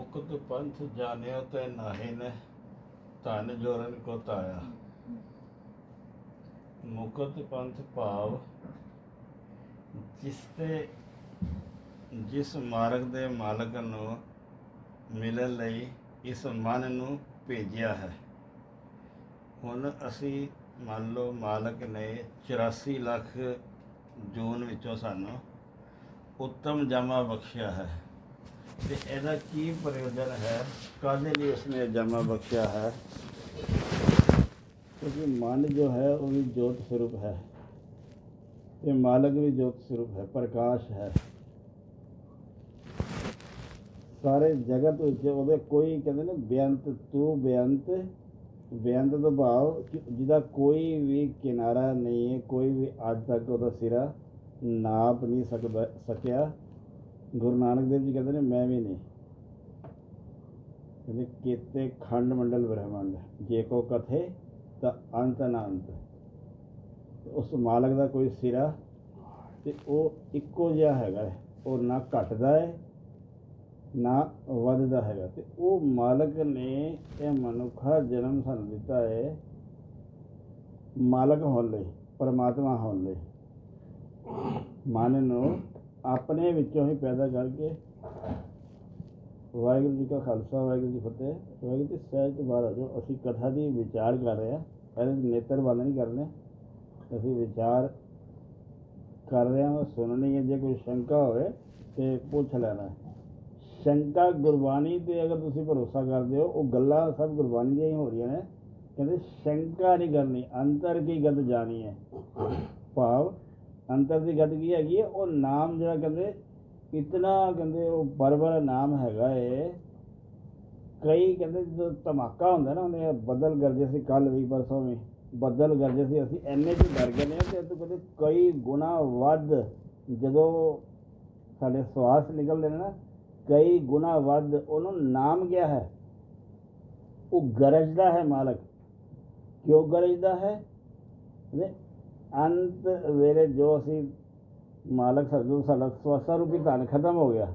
ਮੁਕਤ ਪੰਥ ਜਾਣਿਓ ਤੇ ਨਾਹੀ ਨੇ ਧਨ ਜੋਰਨ ਕੋ ਤਾਇਆ ਮੁਕਤ ਪੰਥ ਭਾਵ ਜਿਸ ਤੇ, ਜਿਸ ਮਾਰਗ ਦੇ ਮਾਲਕ ਨੂੰ ਮਿਲਣ ਲਈ ਇਸ ਮਨ ਨੂੰ ਭੇਜਿਆ ਹੈ। ਹੁਣ ਅਸੀਂ ਮੰਨ ਲਓ ਮਾਲਕ ਨੇ 84 ਲੱਖ ਜੂਨ ਵਿੱਚੋਂ ਸਾਨੂੰ ਉੱਤਮ ਜਾਮਾ ਬਖਸ਼ਿਆ ਹੈ। ਤੇ ਇਹਦਾ ਕੀ ਪ੍ਰਯੋਜਨ ਹੈ? ਕਾਹਦੇ ਲਈ ਉਸਨੇ ਜਾਮਾ ਬਖਸ਼ਿਆ ਹੈ? ਕਿਉਂਕਿ ਮਨ ਜੋ ਹੈ, ਉਹ ਵੀ ਜੋਤ ਸਰੂਪ ਹੈ। ਤੇ ਮਾਲਕ ਵੀ ਜੋਤ ਸਰੂਪ ਹੈ, ਪ੍ਰਕਾਸ਼ ਹੈ। ਸਾਰੇ ਜਗਤ ਵਿੱਚ ਉਹਦੇ ਕੋਈ ਕਹਿੰਦੇ ਨੇ ਬੇਅੰਤ, ਤੂੰ ਬੇਅੰਤ ਬੇਅੰਤ ਦਾ ਭਾਵ ਜਿਹਦਾ ਕੋਈ ਵੀ ਕਿਨਾਰਾ ਨਹੀਂ ਹੈ, ਕੋਈ ਵੀ ਅੱਜ ਤੱਕ ਉਹਦਾ ਸਿਰਾ ਨਾਪ ਨਹੀਂ ਸਕਦਾ, ਸਕਿਆ। ਗੁਰੂ ਨਾਨਕ ਦੇਵ ਜੀ ਕਹਿੰਦੇ ਨੇ, ਮੈਂ ਵੀ ਨਹੀਂ। ਕਹਿੰਦੇ, ਕੀਤੇ ਖੰਡ ਮੰਡਲ ਬ੍ਰਹਮੰਡ, ਜੇ ਕੋ ਕਥੇ ਤਾਂ ਅੰਤ ਨਾ ਅੰਤ ਉਸ ਮਾਲਕ ਦਾ ਕੋਈ ਸਿਰਾ ਤੇ ਉਹ ਇੱਕੋ ਜਿਹਾ ਹੈਗਾ ਹੈ। ਉਹ ਨਾ ਘਟਦਾ ਹੈ, ਨਾ ਵੱਧਦਾ ਹੈਗਾ। ਤੇ ਉਹ ਮਾਲਕ ਨੇ ਇਹ ਮਨੁੱਖਾ ਜਨਮ ਸਾਨੂੰ ਦਿੱਤਾ ਹੈ, ਮਾਲਕ ਹੋਣ ਲਈ, ਪਰਮਾਤਮਾ ਹੋਣ ਲਈ। ਮਨ ਨੂੰ ਆਪਣੇ ਵਿੱਚੋਂ ਹੀ ਪੈਦਾ ਕਰਕੇ ਵਾਹਿਗੁਰੂ ਜੀ ਕਾ ਖਾਲਸਾ, ਵਾਹਿਗੁਰੂ ਜੀ ਕੀ ਫਤਿਹ। ਵਾਹਿਗੁਰੂ ਜੀ ਸਹਿਜ ਤੋਂ ਬਾਹਰ ਅਸੀਂ ਕਥਾ ਦੀ ਵਿਚਾਰ ਕਰ ਰਹੇ ਹਾਂ ਇਹਦੇ ਨੇਤਰ ਬੰਦ ਨਹੀਂ ਕਰਨੇ। ਅਸੀਂ ਵਿਚਾਰ ਕਰ ਰਹੇ ਹਾਂ, ਸੁਣਨੀ ਹੈ, ਜੇ ਕੋਈ ਸ਼ੰਕਾ ਹੋਵੇ ਤੇ ਪੁੱਛ ਲੈਣਾ। ਸ਼ੰਕਾ ਗੁਰਬਾਣੀ ਤੇ ਅਗਰ ਤੁਸੀਂ ਭਰੋਸਾ ਕਰਦੇ ਹੋ, ਉਹ ਗੱਲਾਂ ਸਭ ਗੁਰਬਾਣੀ ਦੀਆਂ ਹੀ ਹੋ ਰਹੀਆਂ ਨੇ। ਕਹਿੰਦੇ ਸ਼ੰਕਾ ਨਹੀਂ ਕਰਨੀ, ਅੰਤਰ ਕੀ ਗਤ ਜਾਣੀ ਹੈ? ਭਾਵ ਅੰਤਰ ਦੀ ਗਤ ਕੀ ਹੈਗੀ ਹੈ? ਉਹ ਨਾਮ ਜਿਹੜਾ ਕਹਿੰਦੇ ਇਤਨਾ ਕਹਿੰਦੇ ਉਹ ਬਰਬਰ ਨਾਮ ਹੈਗਾ ਏ ਕਈ ਕਹਿੰਦੇ ਜਦੋਂ ਧਮਾਕਾ ਹੁੰਦਾ ਨਾ, ਉਹਨੇ ਬਦਲ ਗਰਜੇ ਸੀ ਕੱਲ ਵੀ ਪਰਸੋਂ ਵੀ, ਬਦਲ ਗਰਜੇ ਸੀ, ਅਸੀਂ ਐਨੇ ਵੀ ਡਰ ਗਏ ਨੇ ਤੇ ਇਹ ਤੋਂ ਕਹਿੰਦੇ ਕਈ ਗੁਣਾ ਵੱਧ ਜਦੋਂ ਸਾਡੇ ਸਵਾਸ ਨਿਕਲਦੇ ਨੇ ਨਾ, ਕਈ ਗੁਣਾ ਵੱਧ ਉਹਨੂੰ ਨਾਮ ਗਿਆ ਹੈ? ਉਹ ਗਰਜਦਾ ਹੈ ਮਾਲਕ। ਕਿਉਂ ਗਰਜਦਾ ਹੈ? ਅੰਤ ਵੇਲੇ ਜੋ ਅਸੀਂ ਮਾਲਕ ਸਤਿਗੁਰੂ ਸਾਡਾ ਸਵਾਸਾ ਰੂਪੀ ਧਨ ਖਤਮ ਹੋ ਗਿਆ,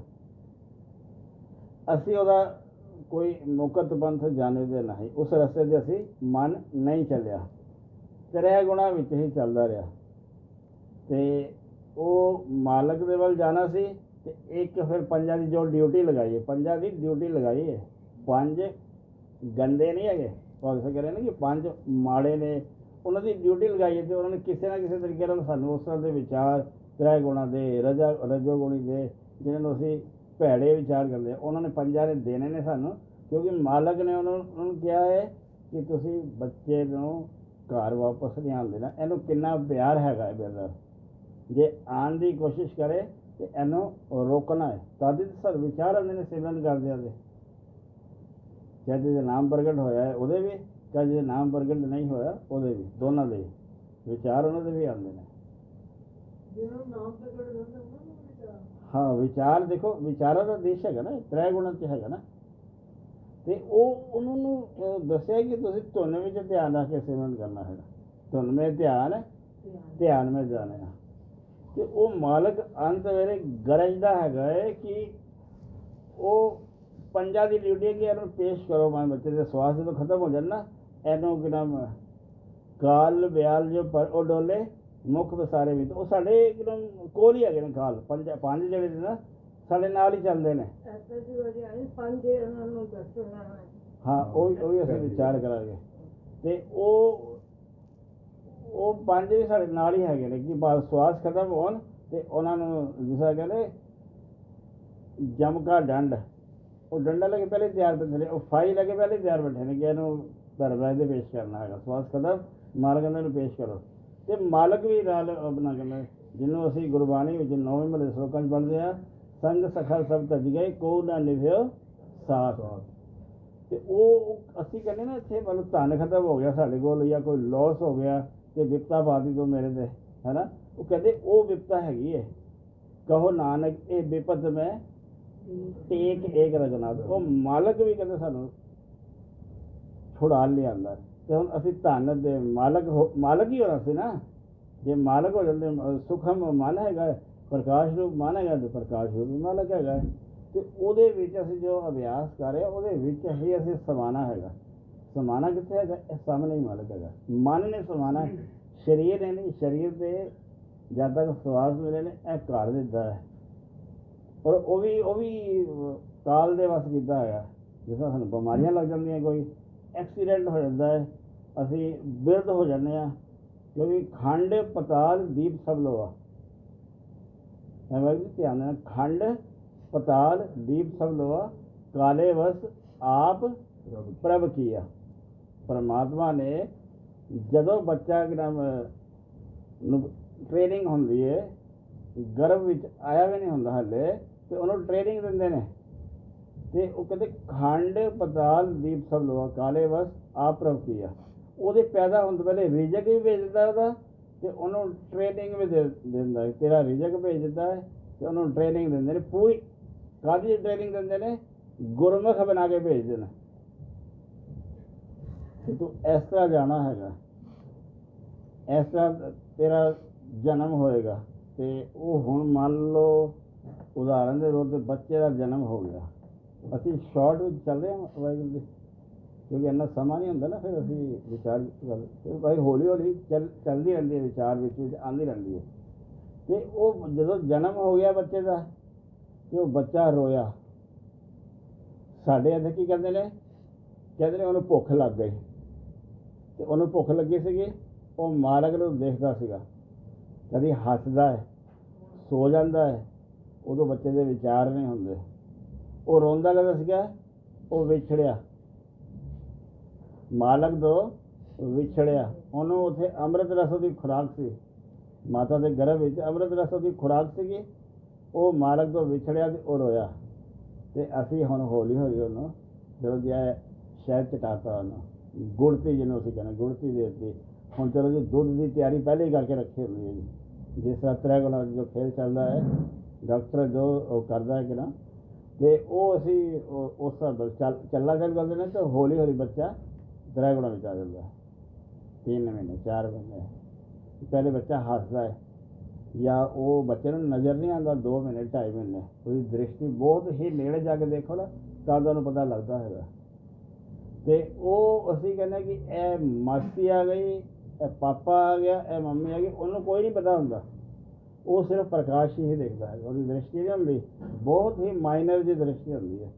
ਅਸੀਂ ਉਹਦਾ ਕੋਈ ਮੁਕਤ ਪੰਥ ਜਾਣਦੇ ਨਹੀਂ। ਉਸ ਰਸਤੇ ਤੇ ਅਸੀਂ ਮਨ ਨਹੀਂ ਚੱਲਿਆ। ਤ੍ਰੈ ਗੁਣਾ ਵਿੱਚ ਹੀ ਚੱਲਦਾ ਰਿਹਾ। ਤੇ ਉਹ ਮਾਲਕ ਦੇ ਵੱਲ ਜਾਣਾ ਸੀ ਤੇ ਇੱਕ ਫਿਰ ਪੰਜਾਂ ਦੀ ਜੋ ਡਿਊਟੀ ਲਗਾਈ ਹੈ। ਪੰਜਾਂ ਦੀ ਡਿਊਟੀ ਲਗਾਈ ਹੈ। ਪੰਜ ਗੰਦੇ ਨਹੀਂ ਹੈਗੇ। ਉਹ ਅਕਸਰ ਕਹਿੰਦੇ ਨੇ ਕਿ ਪੰਜ ਮਾੜੇ ਨੇ। ਉਹਨਾਂ ਦੀ ਡਿਊਟੀ ਲਗਾਈ ਹੈ ਤੇ ਉਹਨਾਂ ਨੇ ਕਿਸੇ ਨਾ ਕਿਸੇ ਤਰੀਕੇ ਨਾਲ ਸਾਨੂੰ ਉਸ ਤਰ੍ਹਾਂ ਦੇ ਵਿਚਾਰ ਤ੍ਰੈ ਗੁਣਾ ਦੇ, ਰਜਾ, ਰਜੋ ਗੁਣੀ ਦੇ, ਜਿਹਨਾਂ ਨੂੰ ਅਸੀਂ ਭੈੜੇ ਵਿਚਾਰ ਕਰਦੇ ਉਹਨਾਂ ਨੇ ਪੰਜਾਂ ਦੇ ਦੇਣੇ ਨੇ ਸਾਨੂੰ, ਕਿਉਂਕਿ ਮਾਲਕ ਨੇ ਉਹਨਾਂ ਨੂੰ ਕਿਹਾ ਹੈ ਕਿ ਤੁਸੀਂ ਬੱਚੇ ਨੂੰ ਘਰ ਵਾਪਸ ਨਹੀਂ ਆਉਣ ਦੇਣਾ। ਇਹਨੂੰ ਕਿੰਨਾ ਪਿਆਰ ਹੈਗਾ ਹੈ ਬਰਦਰ ਜੇ ਆਉਣ ਦੀ ਕੋਸ਼ਿਸ਼ ਕਰੇ ਤੇ ਇਹਨੂੰ ਰੋਕਣਾ ਹੈ। ਤਦ ਹੀ ਤਾਂ ਸਰ ਵਿਚਾਰ ਆਉਂਦੇ ਨੇ ਸਿਮਰਨ ਕਰਦਿਆਂ ਦੇ। ਚਾਹੇ ਜਿਹਦੇ ਨਾਮ ਪ੍ਰਗਟ ਹੋਇਆ ਹੈ, ਉਹਦੇ ਵੀ ਚਾਹੇ ਜਿਹਦੇ ਨਾਮ ਪ੍ਰਗਟ ਨਹੀਂ ਹੋਇਆ ਉਹਦੇ ਵੀ ਦੋਨਾਂ ਦੇ ਵਿਚਾਰ ਉਹਨਾਂ ਦੇ ਵੀ ਆਉਂਦੇ ਨੇ। ਜਿਹਨਾਂ ਨੂੰ ਨਾਮ ਤੇ ਕਰ ਦਿੰਦੇ ਉਹਨਾਂ ਨੂੰ ਵਿਚਾਰ ਹਾਂ ਵਿਚਾਰ ਦੇਖੋ ਵਿਚਾਰਾਂ ਦਾ ਦੇਸ਼ ਹੈਗਾ ਨਾ ਤ੍ਰੈ ਗੁਣਾਂ ਚ ਹੈਗਾ ਨਾ। ਤੇ ਉਹ ਉਹਨਾਂ ਨੂੰ ਦੱਸਿਆ ਕਿ ਤੁਸੀਂ ਧੁਨ ਵਿੱਚ ਧਿਆਨ ਰੱਖ ਕੇ ਸਿਮਰਨ ਕਰਨਾ ਹੈਗਾ। ਧੁਨ ਮੇ ਧਿਆਨ। ਧਿਆਨ ਮੇ ਜਾਣਾ ਤੇ ਉਹ ਮਾਲਕ ਅੰਤ ਵੇਲੇ ਗਰਜਦਾ ਹੈਗਾ ਕਿ ਉਹ ਪੰਜਾਂ ਦੀ ਡਿਊਟੀ ਹੈ ਕਿ ਇਹਨੂੰ ਪੇਸ਼ ਕਰੋ ਮਾਂ ਬੱਚੇ ਦੇ ਸਵਾਸ ਜਦੋਂ ਖਤਮ ਹੋ ਜਾਣ ਨਾ ਇਹਨੂੰ ਕਿ ਨਾਮ ਕਾਲ ਬਿਆਲ ਜੋ ਪਰ ਉਹ ਡੋਲੇ ਮੁਖ ਵਸਾਰੇ ਵੀ ਉਹ ਸਾਡੇ ਇੱਕਦਮ ਕੋਲ ਹੀ ਹੈਗੇ ਨੇ ਕਾਲ ਪੰਜ ਪੰਜ ਜਿਹੜੇ ਨੇ ਨਾ ਸਾਡੇ ਨਾਲ ਹੀ ਚੱਲਦੇ ਨੇ। ਹੈ ਉਹ ਉਹ ਵੀ ਅਸੀਂ ਵਿਚਾਰ ਕਰਾਂਗੇ। ਤੇ ਉਹ ਉਹ ਪੰਜ ਵੀ ਸਾਡੇ ਨਾਲ ਹੀ ਹੈਗੇ ਨੇ ਕਿ ਬਾਅਦ ਸਵਾਸ ਖਤਮ ਹੋਣ ਤੇ ਉਹਨਾਂ ਨੂੰ ਜਿਸ ਕਹਿੰਦੇ ਜਮ ਕਾ ਡੰਡ। ਉਹ ਡੰਡਾ ਲੈ ਕੇ ਪਹਿਲੇ ਤਿਆਰ ਬੈਠੇ ਨੇ, ਉਹ ਫਾਈ ਲੈ ਕੇ ਪਹਿਲੇ ਤਿਆਰ ਬੈਠੇ ਨੇ ਕਿ ਇਹਨੂੰ ਧਰਮਰਾਜ ਦੇ ਪੇਸ਼ ਕਰਨਾ ਹੈਗਾ। ਸਵਾਸ ਖਤਮ ਮਾਲਕ ਕਹਿੰਦੇ ਨੂੰ ਪੇਸ਼ ਕਰੋ। ਤੇ ਮਾਲਕ ਵੀ ਨਾਲ ਆਪਣਾ ਕਹਿੰਦਾ, ਜਿਹਨੂੰ ਅਸੀਂ ਗੁਰਬਾਣੀ ਵਿੱਚ ਨੌਵੇਂ ਮਹਲੇ ਸ਼ਲੋਕਾਂ 'ਚ ਪੜ੍ਹਦੇ ਆ ਸੰਗ ਸਖਾ ਸਭ ਤਜ ਗਏ, ਕੋ ਨਾ ਨਿਭਿਓ ਸਾਥ। ਤੇ ਉਹ ਅਸੀਂ ਕਹਿੰਦੇ ਨਾ ਇੱਥੇ ਮਤਲਬ ਧਨ ਖਤਮ ਹੋ ਗਿਆ ਸਾਡੇ ਕੋਲ ਜਾਂ ਕੋਈ ਲਾਸ ਹੋ ਗਿਆ ਤੇ ਵਿਪਤਾ ਬਾਦੀ ਤੋਂ ਮੇਰੇ ਤੇ, ਹੈਨਾ? ਉਹ ਕਹਿੰਦੇ ਉਹ ਵਿਪਤਾ ਹੈਗੀ ਹੈ। ਕਹੋ ਨਾਨਕ, ਇਹ ਵਿਪਤ ਮੈਂ ਟੇਕ ਏਕ ਰਗਨਾਥ ਉਹ ਮਾਲਕ ਵੀ ਕਹਿੰਦੇ ਸਾਨੂੰ ਛੁਡਾ ਲਿਆਂਦਾ ਤੇ ਹੁਣ ਅਸੀਂ ਧਨ ਦੇ ਮਾਲਕ ਮਾਲਕ ਹੀ ਹੋਣਾ ਸੀ ਨਾ। ਜੇ ਮਾਲਕ ਹੋ ਜਾਂਦੇ ਸੁਖਮ ਮਨ ਹੈਗਾ ਪ੍ਰਕਾਸ਼ ਰੂਪ ਮਨ ਹੈਗਾ ਤੇ ਪ੍ਰਕਾਸ਼ ਰੂਪ ਮਾਲਕ ਹੈਗਾ। ਤੇ ਉਹਦੇ ਵਿੱਚ ਅਸੀਂ ਜੋ ਅਭਿਆਸ ਕਰ ਰਹੇ ਉਹਦੇ ਵਿੱਚ ਹੀ ਅਸੀਂ ਸਮਾਨਾ ਹੈਗਾ। ਸਮਾਨਾ ਕਿੱਥੇ ਹੈਗਾ? ਇਹ ਸਾਹਮਣੇ ਹੀ ਮਾਲਕ ਹੈਗਾ। ਮਨ ਨੇ ਸਮਾਨਾ ਹੈ। ਸਰੀਰ ਨੇ ਨਹੀਂ ਸਰੀਰ ਦੇ ਜਦ ਤੱਕ ਸਵਾਸ ਮਿਲੇ ਨੇ ਇਹ ਘਰ ਦਿੱਤਾ ਹੈ। ਔਰ ਉਹ ਵੀ ਉਹ ਵੀ ਕਾਲ ਦੇ ਵਸ ਕੀਤਾ ਹੈਗਾ ਜਿਸ ਤਰ੍ਹਾਂ ਸਾਨੂੰ ਬਿਮਾਰੀਆਂ ਲੱਗ ਜਾਂਦੀਆਂ ਕੋਈ, ਐਕਸੀਡੈਂਟ ਹੋ ਜਾਂਦਾ ਹੈ, ਅਸੀਂ ਬਿਰਧ ਹੋ ਜਾਂਦੇ ਆ ਕਿਉਂਕਿ ਖੰਡ, ਪਤਾਲ, ਦੀਪ ਸਭ ਲੋਆ ਐਵੇਂ ਵੀ ਧਿਆਨ ਨਾਲ ਖੰਡ, ਪਤਾਲ, ਦੀਪ ਸਭ ਲੋਆ ਕਾਲੇ ਵਸ, ਆਪ ਪ੍ਰਭ ਕੀਆ ਪਰਮਾਤਮਾ ਨੇ ਜਦੋਂ ਬੱਚਾ ਕਿ ਨੂੰ ਟ੍ਰੇਨਿੰਗ ਹੁੰਦੀ ਹੈ, ਗਰਭ ਵਿੱਚ ਆਇਆ ਵੀ ਨਹੀਂ ਹੁੰਦਾ ਹਲੇ ਤੇ ਉਹਨੂੰ ਟ੍ਰੇਨਿੰਗ ਦਿੰਦੇ ਨੇ। ਤੇ ਉਹ ਕਹਿੰਦੇ ਖੰਡ ਪਤਾਲ ਦੀਪ ਸਭ ਲੋਆ ਕਾਲੇ ਵਸ, ਆਪ ਪ੍ਰਭ ਕੀਆ। ਉਹਦੇ ਪੈਦਾ ਹੋਣ ਤੋਂ ਪਹਿਲੇ ਰਿਜਕ ਵੀ ਭੇਜ ਦਿੱਤਾ ਉਹਦਾ ਤੇ ਉਹਨੂੰ ਟ੍ਰੇਨਿੰਗ ਵੀ ਦੇ ਦਿੰਦਾ ਤੇਰਾ ਰਿਜਕ ਭੇਜ ਦਿੱਤਾ ਹੈ ਤੇ ਉਹਨੂੰ ਟ੍ਰੇਨਿੰਗ ਦਿੰਦੇ ਨੇ। ਪੂਰੀ ਕਾਦੀ ਟ੍ਰੇਨਿੰਗ ਦਿੰਦੇ ਨੇ? ਗੁਰਮੁਖ ਬਣਾ ਕੇ ਭੇਜਦੇ ਨੇ ਕਿ ਤੂੰ ਇਸ ਤਰ੍ਹਾਂ ਜਾਣਾ ਹੈਗਾ। ਇਸ ਤਰ੍ਹਾਂ ਤੇਰਾ ਜਨਮ ਹੋਏਗਾ ਤੇ ਉਹ ਹੁਣ ਮੰਨ ਲਓ ਉਦਾਹਰਨ ਦੇ ਤੌਰ ਤੇ ਬੱਚੇ ਦਾ ਜਨਮ ਹੋ ਗਿਆ। ਅਸੀਂ ਸ਼ਾਰਟ ਵਿੱਚ ਚੱਲ ਰਹੇ ਹਾਂ, ਵਾਹਿਗੁਰੂ ਜੀ। ਕਿਉਂਕਿ ਇੰਨਾ ਸਮਾਂ ਨਹੀਂ ਹੁੰਦਾ ਨਾ, ਫਿਰ ਅਸੀਂ ਵਿਚਾਰ ਕਰ ਫਿਰ ਭਾਈ ਹੌਲੀ ਹੌਲੀ ਚੱਲ, ਚੱਲਦੀ ਰਹਿੰਦੀ ਹੈ, ਵਿਚਾਰ ਵਿੱਚ ਵਿੱਚ ਆਉਂਦੀ ਰਹਿੰਦੀ ਹੈ। ਤੇ ਉਹ ਜਦੋਂ ਜਨਮ ਹੋ ਗਿਆ ਬੱਚੇ ਦਾ, ਤੇ ਉਹ ਬੱਚਾ ਰੋਇਆ। ਸਾਡੇ ਇੱਥੇ ਕੀ ਕਹਿੰਦੇ ਨੇ? ਕਹਿੰਦੇ ਨੇ ਉਹਨੂੰ ਭੁੱਖ ਲੱਗ ਗਈ। ਤੇ ਉਹਨੂੰ ਭੁੱਖ ਲੱਗੀ ਸੀਗੀ, ਉਹ ਮਾਲਕ ਨੂੰ ਦੇਖਦਾ ਸੀਗਾ। ਕਦੀ ਹੱਸਦਾ ਹੈ, ਸੋ ਜਾਂਦਾ ਹੈ। ਉਦੋਂ ਬੱਚੇ ਦੇ ਵਿਚਾਰ ਨਹੀਂ ਹੁੰਦੇ। ਉਹ ਰੋਂਦਾ ਕਦੋਂ ਸੀਗਾ, ਉਹ ਵਿਛੜਿਆ। ਮਾਲਕ ਤੋਂ ਵਿਛੜਿਆ। ਉਹਨੂੰ ਉਥੇ ਅੰਮ੍ਰਿਤ ਰਸ ਦੀ ਖੁਰਾਕ ਸੀ। ਮਾਤਾ ਦੇ ਗਰਭ ਵਿੱਚ ਅੰਮ੍ਰਿਤ ਰਸ ਦੀ ਖੁਰਾਕ ਸੀਗੀ। ਉਹ ਮਾਲਕ ਤੋਂ ਵਿਛੜਿਆ ਤੇ ਉਹ ਰੋਇਆ। ਤੇ ਅਸੀਂ ਹੁਣ ਹੌਲੀ ਹੌਲੀ ਉਹਨੂੰ ਜਦੋਂ ਜਿਆ ਸ਼ਹਿਦ ਚਟਾਤਾ ਉਹਨੂੰ। ਗੁੜਤੀ ਜਿਹਨੂੰ ਅਸੀਂ ਕਹਿੰਦੇ ਗੁੜਤੀ ਦੇ ਦਿੱਤੀ। ਹੁਣ ਚਲੋ ਜੀ, ਦੁੱਧ ਦੀ ਤਿਆਰੀ ਪਹਿਲੇ ਹੀ ਕਰਕੇ ਰੱਖੀ ਹੁੰਦੀ ਹੈ ਜੀ। ਜਿਸ ਤਰ੍ਹਾਂ ਤ੍ਰੈਗੁਣਾ ਜੋ ਖੇਲ ਚੱਲਦਾ ਹੈ ਡਾਕਟਰ ਜੋ ਉਹ ਕਰਦਾ ਹੈ ਕਿ ਨਾ, ਤੇ ਉਹ ਅਸੀਂ ਉਸ ਹਿਸਾਬ ਨਾਲ ਚੱਲ ਚੱਲਾ ਚੱਲ ਕਰਦੇ ਨੇ, ਤਾਂ ਹੌਲੀ ਹੌਲੀ ਬੱਚਾ ਤ੍ਰੈਗੁਣਾ ਵਿੱਚ ਆ ਜਾਂਦਾ ਹੈ। ਤਿੰਨ ਮਹੀਨੇ, ਚਾਰ ਮਹੀਨੇ। ਪਹਿਲੇ ਬੱਚਾ ਹੱਸਦਾ ਹੈ, ਜਾਂ ਉਹ ਬੱਚੇ ਨੂੰ ਨਜ਼ਰ ਨਹੀਂ ਆਉਂਦਾ 2 ਮਹੀਨੇ 2.5 ਮਹੀਨੇ। ਉਹਦੀ ਦ੍ਰਿਸ਼ਟੀ ਬਹੁਤ ਹੀ ਨੇੜੇ ਜਾ ਕੇ ਦੇਖੋ ਨਾ, ਤਾਂ ਤੁਹਾਨੂੰ ਪਤਾ ਲੱਗਦਾ ਹੈਗਾ। ਤੇ ਉਹ ਅਸੀਂ ਕਹਿੰਦੇ ਕਿ ਇਹ ਮਾਸੀ ਆ ਗਈ, ਇਹ ਪਾਪਾ ਆ ਗਿਆ, ਇਹ ਮੰਮੀ ਆ ਗਈ, ਉਹਨੂੰ ਕੋਈ ਨਹੀਂ ਪਤਾ ਹੁੰਦਾ। ਉਹ ਸਿਰਫ ਪ੍ਰਕਾਸ਼ ਹੀ ਦੇਖਦਾ ਹੈ ਉਹਦੀ ਦ੍ਰਿਸ਼ਟੀ ਨਹੀਂ ਹੁੰਦੀ। ਬਹੁਤ ਹੀ ਮਾਈਨਰ ਜਿਹੀ ਦ੍ਰਿਸ਼ਟੀ ਹੁੰਦੀ ਹੈ।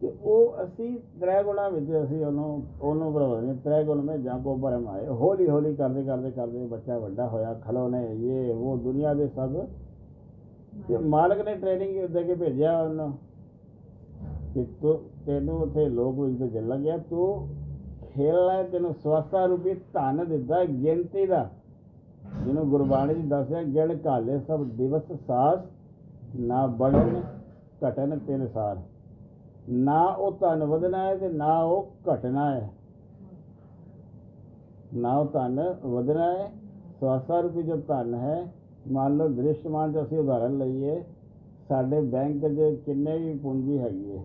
ਤੇ ਉਹ ਅਸੀਂ ਤ੍ਰੈ ਗੁਣਾ ਵਿੱਚ ਅਸੀਂ ਉਹਨੂੰ ਉਹਨੂੰ ਬਣਾਉਂਦੇ ਤ੍ਰੈ ਗੁਣ ਵਿੱਚ ਜਾਂ ਕੋ ਭਰਮ ਆਏ ਹੌਲੀ ਹੌਲੀ ਕਰਦੇ ਕਰਦੇ ਕਰਦੇ ਬੱਚਾ ਵੱਡਾ ਹੋਇਆ ਖਲੋਨੇ ਇਹ, ਉਹ, ਦੁਨੀਆ ਦੇ ਸਭ। ਤੇ ਮਾਲਕ ਨੇ ਟ੍ਰੇਨਿੰਗ ਦੇ ਕੇ ਭੇਜਿਆ ਉਹਨੂੰ ਕਿ ਤੂੰ, ਤੈਨੂੰ ਉੱਥੇ ਲੋਕ ਵਿੱਚ ਜਲ ਚੱਲ ਗਿਆ ਤੂੰ ਖੇਲ ਲੈ ਤੈਨੂੰ ਸਵਸਥਾ ਰੂਪੀ ਧਨ ਦਿੱਤਾ, ਗਿਣਤੀ ਦਾ। ਜਿਹਨੂੰ ਗੁਰਬਾਣੀ ਜੀ ਦੱਸਿਆ, ਗਿਣ ਕਾਲੇ ਸਭ ਦਿਵਸ ਸਾਸ, ਨਾ ਬੜਨ ਘਟਨ ਤਿੰਨ ਸਾਰ। ਨਾ ਉਹ ਧਨ ਵਧਣਾ ਹੈ ਤੇ ਨਾ ਉਹ ਘਟਣਾ ਹੈ। ਨਾ ਉਹ ਧਨ ਵਧਣਾ ਹੈ, ਸਵਾਸਾ ਰੂਪੀ ਜੋ ਧਨ ਹੈ, ਮੰਨ ਲਓ ਦ੍ਰਿਸ਼ਟਮਾਨ ਚ ਅਸੀਂ ਉਦਾਹਰਨ ਲਈਏ, ਸਾਡੇ ਬੈਂਕ 'ਚ ਕਿੰਨੇ ਵੀ ਪੂੰਜੀ ਹੈਗੀ ਹੈ,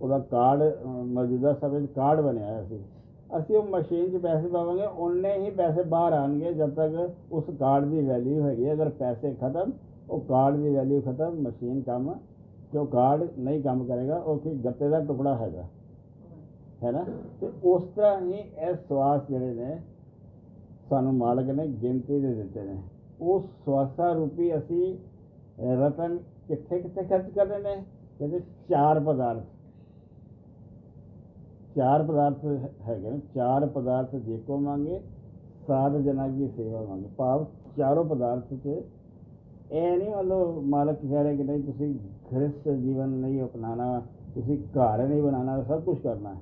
ਉਹਦਾ ਕਾਰਡ ਮੌਜੂਦਾ ਸਮੇਂ 'ਚ ਕਾਰਡ ਬਣਿਆ ਹੋਇਆ ਸੀ। ਅਸੀਂ ਉਹ ਮਸ਼ੀਨ 'ਚ ਪੈਸੇ ਪਾਵਾਂਗੇ ਉਨੇ ਹੀ ਪੈਸੇ ਬਾਹਰ ਆਣਗੇ ਜਦ ਤੱਕ ਉਸ ਕਾਰਡ ਦੀ ਵੈਲਿਊ ਹੈਗੀ ਅਗਰ ਪੈਸੇ ਖਤਮ, ਉਹ ਕਾਰਡ ਦੀ ਵੈਲਿਊ ਖਤਮ, ਮਸ਼ੀਨ ਕੰਮ ਤੇ ਉਹ ਕਾਰਡ ਨਹੀਂ ਕੰਮ ਕਰੇਗਾ, ਉਹ ਕਿ ਗੱਤੇ ਦਾ ਟੁਕੜਾ ਹੈਗਾ। ਹੈ ਨਾ? ਤੇ ਉਸ ਤਰ੍ਹਾਂ ਹੀ ਇਹ ਸਵਾਸ ਜਿਹੜੇ ਨੇ, ਸਾਨੂੰ ਮਾਲਕ ਨੇ ਗਿਣਤੀ ਦੇ ਦਿੱਤੇ ਨੇ। ਉਹ ਸਵਾਸਾ ਰੂਪੀ ਅਸੀਂ ਰਤਨ ਕਿੱਥੇ ਕਿੱਥੇ ਖਰਚ ਕਰਦੇ ਨੇ? ਕਹਿੰਦੇ ਚਾਰ ਪਦਾਰਥ। ਚਾਰ ਪਦਾਰਥ ਹੈਗੇ ਨੇ, ਚਾਰ ਪਦਾਰਥ ਜੇਕੋ ਮੰਗੇ, ਸਾਧ ਜਨਾ ਕੀ ਸੇਵਾ ਮੰਗੇ। ਭਾਵ ਚਾਰੋਂ ਪਦਾਰਥ ਚ ਇਹ ਨਹੀਂ ਮਤਲਬ ਮਾਲਕ ਕਹਿ ਰਿਹਾ ਕਿ ਨਹੀਂ, ਤੁਸੀਂ ਗ੍ਰਸਥ ਜੀਵਨ ਨਹੀਂ ਅਪਣਾਣਾ ਤੁਸੀਂ ਘਰ ਨਹੀਂ ਬਣਾਉਣਾ, ਸਭ ਕੁਝ ਕਰਨਾ ਹੈ।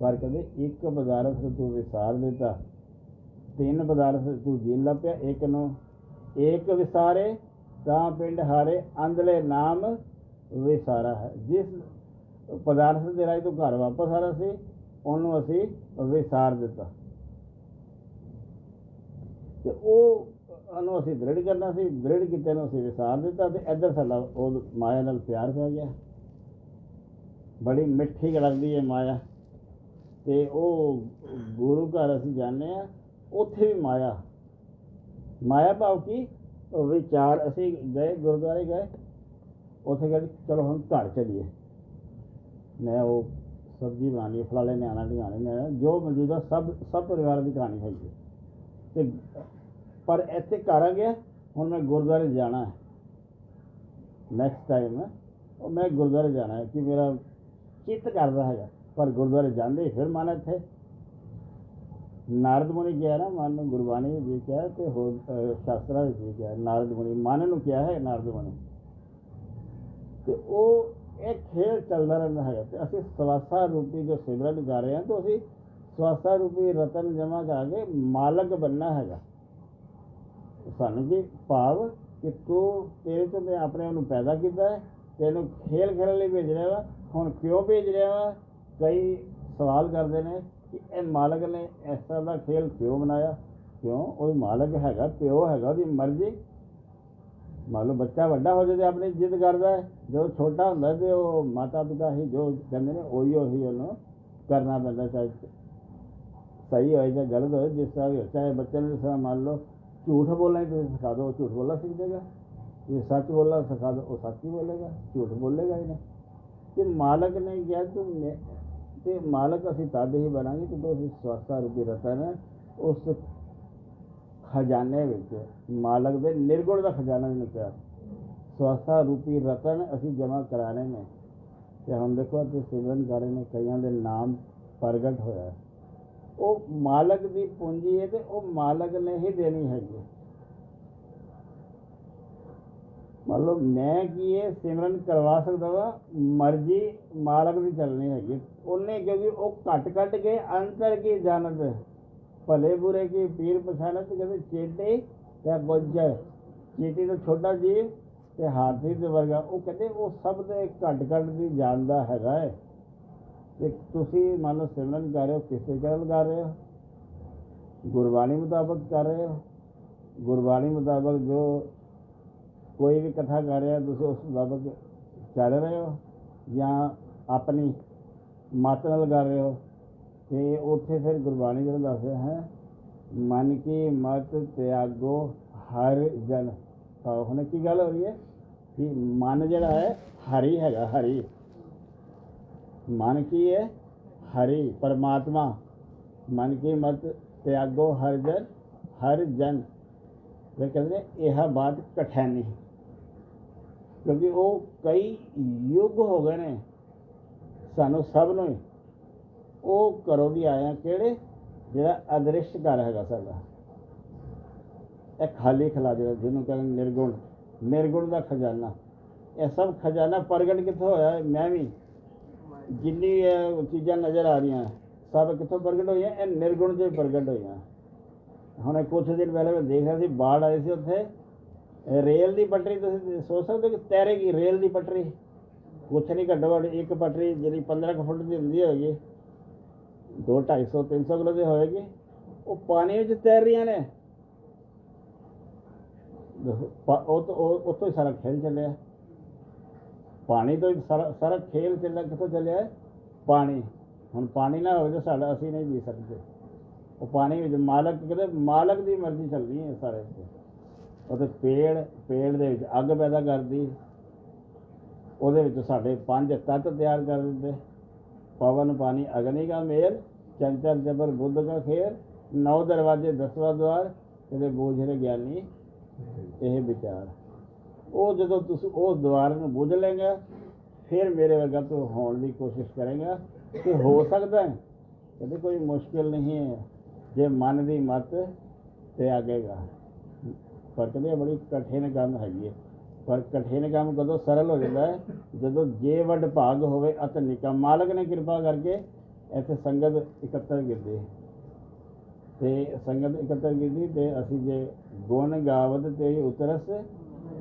ਪਰ ਕਹਿੰਦੇ ਇੱਕ ਪਦਾਰਥ ਤੂੰ ਵਿਸਾਰ ਦਿੱਤਾ, ਤਿੰਨ ਪਦਾਰਥ ਤੂੰ ਜੀਲ ਲੱਪਿਆ, ਇੱਕ ਨੂੰ ਇੱਕ ਵਿਸਾਰੇ, ਤਾਂ ਪਿੰਡ ਹਾਰੇ ਅੰਧਲੇ ਨਾਮ ਵਿਸਾਰਾ ਹੈ। ਜਿਸ ਪਦਾਰਥ ਦੇ ਰਾਹੀਂ ਤੋਂ ਘਰ ਵਾਪਸ ਆ ਰਿਹਾ ਸੀ, ਉਹਨੂੰ ਅਸੀਂ ਵਿਸਾਰ ਦਿੱਤਾ। ਤੇ ਉਹ, ਉਹਨੂੰ ਅਸੀਂ ਦ੍ਰਿੜ ਕਰਨਾ ਸੀ, ਦ੍ਰਿੜ ਕੀਤੇ ਨੂੰ ਅਸੀਂ ਵਿਸਾਰ ਦਿੱਤਾ ਤੇ ਇੱਧਰ ਸਾਡਾ ਉਹ ਮਾਇਆ ਨਾਲ ਪਿਆਰ ਪੈ ਗਿਆ। ਬੜੀ ਮਿੱਠੀ ਲੱਗਦੀ ਹੈ ਮਾਇਆ। ਤੇ ਉਹ ਗੁਰੂ ਘਰ ਅਸੀਂ ਜਾਂਦੇ ਆ ਉੱਥੇ ਵੀ ਮਾਇਆ। ਮਾਇਆ ਭਾਵ ਕੀ? ਉਹ ਵਿਚਾਰ ਅਸੀਂ ਗਏ, ਗੁਰਦੁਆਰੇ ਗਏ। ਉੱਥੇ ਗਏ ਚਲੋ ਹੁਣ ਘਰ ਚਲੀਏ। ਮੈਂ ਉਹ ਸਬਜ਼ੀ ਬਣਾਉਣੀ ਹੈ ਫਲਾਣੇ ਨਿਆਣਾ ਢਿਆਣੇ ਨੇ ਜੋ ਮੌਜੂਦਾ ਸਭ ਸਭ ਪਰਿਵਾਰ ਦੀ ਕਹਾਣੀ ਹੈਗੀ ਹੈ ਤੇ ਪਰ ਇੱਥੇ ਘਰ ਆ ਗਿਆ, ਹੁਣ ਮੈਂ ਗੁਰਦੁਆਰੇ ਜਾਣਾ ਹੈ। ਨੈਕਸਟ ਟਾਈਮ ਉਹ ਮੈਂ ਗੁਰਦੁਆਰੇ ਜਾਣਾ ਹੈ, ਕਿ ਮੇਰਾ ਚਿੱਤ ਕਰਦਾ ਹੈਗਾ। ਪਰ ਗੁਰਦੁਆਰੇ ਜਾਂਦੇ ਫਿਰ ਮਨ ਇੱਥੇ। ਨਾਰਦ ਮੁਨੀ ਕਿਹਾ ਨਾ, ਮਨ ਨੂੰ ਗੁਰਬਾਣੀ ਵਿੱਚ ਵੀ ਕਿਹਾ ਤੇ ਹੋਰ ਸ਼ਾਸਤਰਾਂ ਵਿੱਚ ਵੀ ਕਿਹਾ। ਨਾਰਦ ਮੁਨੀ, ਮਨ ਨੂੰ ਕਿਹਾ ਹੈ ਨਾਰਦ ਮੁਨੀ। ਤੇ ਉਹ ਇਹ ਖੇਲ ਚੱਲਦਾ ਰਹਿੰਦਾ ਹੈਗਾ ਤੇ ਅਸੀਂ ਸਵਾਸਾ ਰੂਪੀ ਜੋ ਸਿਮਰਨ ਕਰ ਰਹੇ ਹਾਂ, ਤਾਂ ਅਸੀਂ ਸਵਾਸਾ ਰੂਪੀ ਰਤਨ ਜਮਾ ਕਰਕੇ ਮਾਲਕ ਬੰਨਾ ਹੈਗਾ। ਸਾਨੂੰ ਕੀ ਭਾਵ ਕਿ ਤੂੰ ਤੇਰੇ ਤੋਂ ਮੈਂ ਆਪਣੇ ਆਪ ਨੂੰ ਪੈਦਾ ਕੀਤਾ ਹੈ, ਤੈਨੂੰ ਖੇਲ ਖੇਡਣ ਲਈ ਭੇਜ ਰਿਹਾ ਵਾ, ਹੁਣ ਕਿਉਂ ਭੇਜ ਰਿਹਾ ਵਾ? ਕਈ ਸਵਾਲ ਕਰਦੇ ਨੇ ਕਿ ਇਹ ਮਾਲਕ ਨੇ ਇਸ ਤਰ੍ਹਾਂ ਦਾ ਖੇਲ ਕਿਉਂ ਬਣਾਇਆ? ਕਿਉਂ? ਉਹ ਮਾਲਕ ਹੈਗਾ, ਪਿਓ ਹੈਗਾ, ਉਹਦੀ ਮਰਜ਼ੀ। ਮੰਨ ਲਓ ਬੱਚਾ ਵੱਡਾ ਹੋ ਜਾਵੇ ਆਪਣੀ ਜਿੱਦ ਕਰਦਾ ਜਦੋਂ ਛੋਟਾ ਹੁੰਦਾ ਤੇ ਉਹ ਮਾਤਾ ਪਿਤਾ ਹੀ ਜੋ ਕਹਿੰਦੇ ਨੇ ਉਹੀ ਉਹੀ ਉਹਨੂੰ ਕਰਨਾ ਪੈਂਦਾ, ਚਾਹੇ ਸਹੀ ਹੋਏ ਜਾਂ ਗਲਤ ਹੋਏ, ਜਿਸ ਤਰ੍ਹਾਂ ਵੀ ਹੋਏ। ਚਾਹੇ ਬੱਚੇ ਨੂੰ ਜਿਸ ਤਰ੍ਹਾਂ ਮੰਨ ਲਓ ਝੂਠ ਬੋਲਣਾ ਤੁਸੀਂ ਸਿਖਾ ਦਿਓ, ਉਹ ਝੂਠ ਬੋਲਣਾ ਸਿੱਖ ਜਾਏਗਾ ਜੇ ਸੱਚ ਬੋਲਣਾ ਸਿਖਾ ਦਿਓ, ਉਹ ਸੱਚ ਹੀ ਬੋਲੇਗਾ, ਝੂਠ ਬੋਲੇਗਾ ਹੀ ਨਹੀਂ ਤੇ ਮਾਲਕ ਨੇ ਕਿਹਾ ਤੂੰ ਮੇ- ਤੇ ਮਾਲਕ ਅਸੀਂ ਤਦ ਹੀ ਬਣਾਂਗੇ ਕਿ ਜਦੋਂ ਅਸੀਂ ਸਵਾਸਾ ਰੂਪੀ ਰਤਨ ਉਸ ਖਜ਼ਾਨੇ ਵਿੱਚ, ਮਾਲਕ ਦੇ ਨਿਰਗੁਣ ਦਾ ਖਜ਼ਾਨਾ ਨਹੀਂ ਕਿਹਾ ਸਵਾਸਾ ਰੂਪੀ ਰਤਨ ਅਸੀਂ ਜਮ੍ਹਾਂ ਕਰਾਣੇ ਨੇ। ਤੇ ਹੁਣ ਦੇਖੋ ਤੇ ਸਿਮਰਨ ਕਰ ਰਹੇ ਨੇ, ਕਈਆਂ ਦੇ ਨਾਮ ਪ੍ਰਗਟ ਹੋਇਆ ਉਹ ਮਾਲਕ ਦੀ ਪੂੰਜੀ ਹੈ ਤੇ ਉਹ ਮਾਲਕ ਨੇ ਹੀ ਦੇਣੀ ਹੈਗੀ ਹੈ। ਮੰਨ ਲਓ, ਮੈਂ ਕੀ ਇਹ ਸਿਮਰਨ ਕਰਵਾ ਸਕਦਾ ਵਾ? ਮਰਜ਼ੀ ਮਾਲਕ ਦੀ ਚੱਲਣੀ ਹੈਗੀ ਉਹਨੇ ਕਿਉਂਕਿ ਉਹ ਘਟ ਘਟ ਕੇ ਅੰਤਰ ਕੀ ਜਾਣਤ ਭਲੇ ਬੁਰੇ ਕੀ ਪੀਰ ਪਛਾਨਤ ਕਹਿੰਦੇ, ਚੇਤੇ ਤੇ ਗੁੱਜਰ ਚੇਤੇ ਤੋਂ ਛੋਟਾ ਜੀਵ ਤੇ ਹਾਥੀ ਦੇ ਵਰਗਾ। ਉਹ ਕਹਿੰਦੇ, ਉਹ ਸਭ ਦੇ ਘੱਟ ਘੱਟ ਦੀ ਜਾਣਦਾ ਹੈਗਾ ਹੈ ਤੇ ਤੁਸੀਂ ਮੰਨ ਲਓ ਸਿਮਰਨ ਕਰ ਰਹੇ ਹੋ ਕਿਸੇ ਗੱਲ ਕਰ ਰਹੇ ਹੋ? ਗੁਰਬਾਣੀ ਮੁਤਾਬਕ ਕਰ ਰਹੇ ਹੋ? ਗੁਰਬਾਣੀ ਮੁਤਾਬਕ ਜੋ ਕੋਈ ਵੀ ਕਥਾ ਕਰ ਰਿਹਾ, ਤੁਸੀਂ ਉਸ ਮੁਤਾਬਕ ਚੱਲ ਰਹੇ ਹੋ? ਜਾਂ ਆਪਣੀ ਮਤ ਨਾਲ ਕਰ ਰਹੇ ਹੋ? ਤੇ ਉੱਥੇ ਫਿਰ ਗੁਰਬਾਣੀ ਜਿਹੜਾ ਦੱਸਦਾ ਹੈ, ਮਨ ਕੀ ਮਤ ਤਿਆਗੋ ਹਰ ਜਨ। ਤਾਂ ਹੁਣ ਕੀ ਗੱਲ ਹੋ ਰਹੀ ਹੈ ਕਿ ਮਨ ਜਿਹੜਾ ਹੈ ਹਰੀ ਹੈਗਾ, ਹਰੀ। ਮਨ ਕੀ ਹੈ? ਹਰੀ, ਪਰਮਾਤਮਾ। ਮਨ ਕੀ ਮਤ ਤਿਆਗੋ ਹਰ ਜਨ ਹਰ ਜਨ। ਇਹ ਕਹਿੰਦੇ ਨੇ, ਇਹ ਬਾਤ ਕਠੈਨੀ ਕਿਉਂਕਿ ਉਹ ਕਈ ਯੁੱਗ ਹੋ ਗਏ ਨੇ, ਸਾਨੂੰ ਸਭ ਨੂੰ ਹੀ। ਉਹ ਘਰੋਂ ਦੀ ਆਇਆ ਕਿਹੜੇ? ਜਿਹੜਾ ਅਦ੍ਰਿਸ਼ਟ ਘਰ ਹੈਗਾ ਸਾਡਾ। ਇਹ ਖਾਲੀ ਖਲਾ ਜਿਹੜਾ ਜਿਹਨੂੰ ਕਹਿੰਦੇ ਨਿਰਗੁਣ। ਨਿਰਗੁਣ ਦਾ ਖਜ਼ਾਨਾ। ਇਹ ਸਭ ਖਜ਼ਾਨਾ ਪ੍ਰਗਟ ਕਿੱਥੋਂ ਹੋਇਆ? ਮੈਂ ਵੀ। ਜਿੰਨੀ ਇਹ ਚੀਜ਼ਾਂ ਨਜ਼ਰ ਆ ਰਹੀਆਂ, ਸਭ ਕਿੱਥੋਂ ਪ੍ਰਗਟ ਹੋਈਆਂ? ਇਹ ਨਿਰਗੁਣ ਤੋਂ ਹੀ ਪ੍ਰਗਟ ਹੋਈਆਂ। ਹੁਣ ਕੁਝ ਦਿਨ ਪਹਿਲਾਂ ਮੈਂ ਦੇਖ ਰਿਹਾ ਸੀ, ਬਾੜ ਆਏ ਸੀ ਉੱਥੇ। ਰੇਲ ਦੀ ਪਟਰੀ, ਤੁਸੀਂ ਸੋਚ ਸਕਦੇ ਹੋ ਕਿ ਤੈਰੇਗੀ ਰੇਲ ਦੀ ਪਟਰੀ? ਕੁਛ ਨਹੀਂ ਘੱਟੋ ਘੱਟ ਇੱਕ ਪਟਰੀ ਜਿਹੜੀ 15 ਕੁ ਫੁੱਟ ਦੀ ਹੁੰਦੀ ਹੋਏਗੀ। ਦੋ 250 300 ਕਿਲੋ ਦੀ ਹੋਏਗੀ। ਉਹ ਪਾਣੀ ਵਿੱਚ ਤੈਰ ਰਹੀਆਂ ਨੇ। ਉਹ ਤੋਂ ਉੱਥੋਂ ਹੀ ਸਾਰਾ ਖੇਲ ਚੱਲਿਆ। ਪਾਣੀ ਤੋਂ ਹੀ ਸਾਰਾ ਸਾਰਾ ਖੇਲ ਚੱਲਿਆ ਕਿੱਥੋਂ ਚੱਲਿਆ ਪਾਣੀ। ਹੁਣ ਪਾਣੀ ਨਾ ਹੋਵੇ ਤਾਂ ਸਾਡਾ, ਅਸੀਂ ਨਹੀਂ ਜੀ ਸਕਦੇ। ਉਹ ਪਾਣੀ ਵਿੱਚ ਮਾਲਕ ਕਹਿੰਦੇ ਮਾਲਕ ਦੀ ਮਰਜ਼ੀ ਚੱਲਦੀ ਹੈ ਸਾਰੇ ਤੇ ਉਹਦੇ ਪੇੜ ਪੇੜ ਦੇ ਵਿੱਚ ਅੱਗ ਪੈਦਾ ਕਰਦੀ। ਉਹਦੇ ਵਿੱਚ ਸਾਡੇ ਪੰਜ ਤੱਤ ਤਿਆਰ ਕਰ ਦਿੰਦੇ। ਪਵਨ ਪਾਣੀ ਅਗਨੀ का मेल चंचल जबर बुद्ध का खेल नौ दरवाजे दसवां द्वार ਕਹਿੰਦੇ ਬੂਝ ਰਹੇ ਗਿਆਨੀ ਇਹ ਵਿਚਾਰ ਉਹ ਜਦੋਂ ਤੁਸੀਂ ਉਹ ਦੁਆਰ ਨੂੰ ਬੁੱਝ ਲੇਗਾ ਫਿਰ ਮੇਰੇ ਵਰਗਾ ਤੂੰ ਹੋਣ ਦੀ ਕੋਸ਼ਿਸ਼ ਕਰੇਗਾ ਕਿ ਹੋ ਸਕਦਾ ਹੈ ਕਹਿੰਦੇ ਕੋਈ ਮੁਸ਼ਕਿਲ ਨਹੀਂ ਹੈ ਜੇ ਮਨ ਦੀ ਮਤ ਤੇ ਆਗੇਗਾ ਪਰ ਕਹਿੰਦੇ ਇਹ ਬੜੀ ਕਠਿਨ ਕੰਮ ਹੈਗੀ ਹੈ ਪਰ ਕਠਿਨ ਕੰਮ ਕਦੋਂ ਸਰਲ ਹੋ ਜਾਂਦਾ ਹੈ? ਜਦੋਂ ਜੇ ਵੱਡ ਭਾਗ ਹੋਵੇ, ਅਤ ਨਿਕਮ ਮਾਲਕ ਨੇ ਕਿਰਪਾ ਕਰਕੇ ਇੱਥੇ ਸੰਗਤ ਇਕੱਤਰ ਕੀਤੀ। ਤੇ ਸੰਗਤ ਇਕੱਤਰ ਕੀਤੀ ਤੇ ਅਸੀਂ ਜੇ ਗੁਣ ਗਾਵਤ ਤੇ ਉਤਰਸ,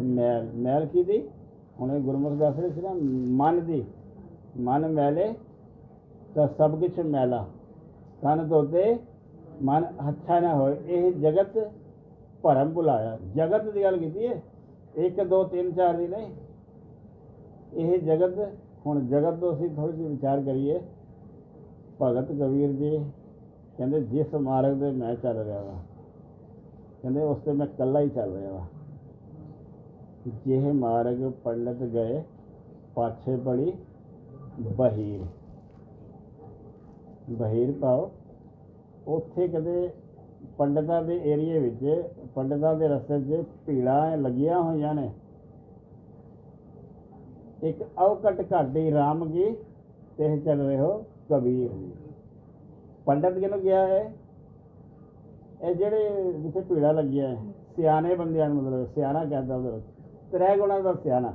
ਮੈਲ ਮੈਲ ਕੀ ਦੀ ਹੁਣ ਗੁਰਮੁਖ ਦੱਸ ਰਹੇ ਸੀ ਨਾ, ਮਨ ਦੀ, ਮਨ ਮੈਲੇ, ਤਾਂ ਸਭ ਕੁਛ ਮੈਲਾ। ਤਨ ਧੋਤੇ ਮਨ ਅੱਛਾ ਨਾ ਹੋਏ, ਇਹ ਜਗਤ ਭਰਮ ਭੁਲਾਇਆ। ਜਗਤ ਦੀ ਗੱਲ ਕੀਤੀ ਹੈ? 1 2 3 4 ਦੀ ਨਹੀਂ। ਇਹ ਜਗਤ, ਹੁਣ ਜਗਤ ਤੋਂ ਅਸੀਂ ਥੋੜੀ ਜਿਹੀ ਵਿਚਾਰ ਕਰੀਏ। ਭਗਤ ਕਬੀਰ ਜੀ ਕਹਿੰਦੇ, ਜਿਸ ਮਾਰਗ 'ਤੇ ਮੈਂ ਚੱਲ ਰਿਹਾ ਵਾਂ, ਕਹਿੰਦੇ, ਉਸ ਤੇ ਮੈਂ ਇਕੱਲਾ ਹੀ ਚੱਲ ਰਿਹਾ ਵਾਂ। ਜਿਹੇ ਮਾਰਗ ਪੰਡਤ ਗਏ, ਪਾਛੇ ਪੜੀ ਬਹੀਰ। ਬਹੀਰ ਪਾਓ, ਉੱਥੇ ਕਦੇ ਪੰਡਤਾਂ ਦੇ ਏਰੀਏ ਵਿੱਚ, ਪੰਡਤਾਂ ਦੇ ਰਸਤੇ 'ਚ ਭੀੜਾਂ ਲੱਗੀਆਂ ਹੋਈਆਂ ਨੇ। ਇੱਕ ਔਕਟ ਘਾਟੀ ਰਾਮ ਕੀ ਤੇ ਚੱਲ ਰਹੇ ਹੋ ਕਬੀਰ। ਪੰਡਤ ਕਿਹਨੂੰ ਕਿਹਾ ਹੈ? ਇਹ ਜਿਹੜੇ ਜਿੱਥੇ ਭੀੜਾਂ ਲੱਗੀਆਂ ਸਿਆਣੇ ਬੰਦਿਆਂ ਨੂੰ ਮਤਲਬ ਸਿਆਣਾ ਕਹਿੰਦਾ ਉਹਦੇ ਵਿੱਚ। ਤ੍ਰੈ ਗੁਣਾਂ ਦਾ ਸਿਆਣਾ।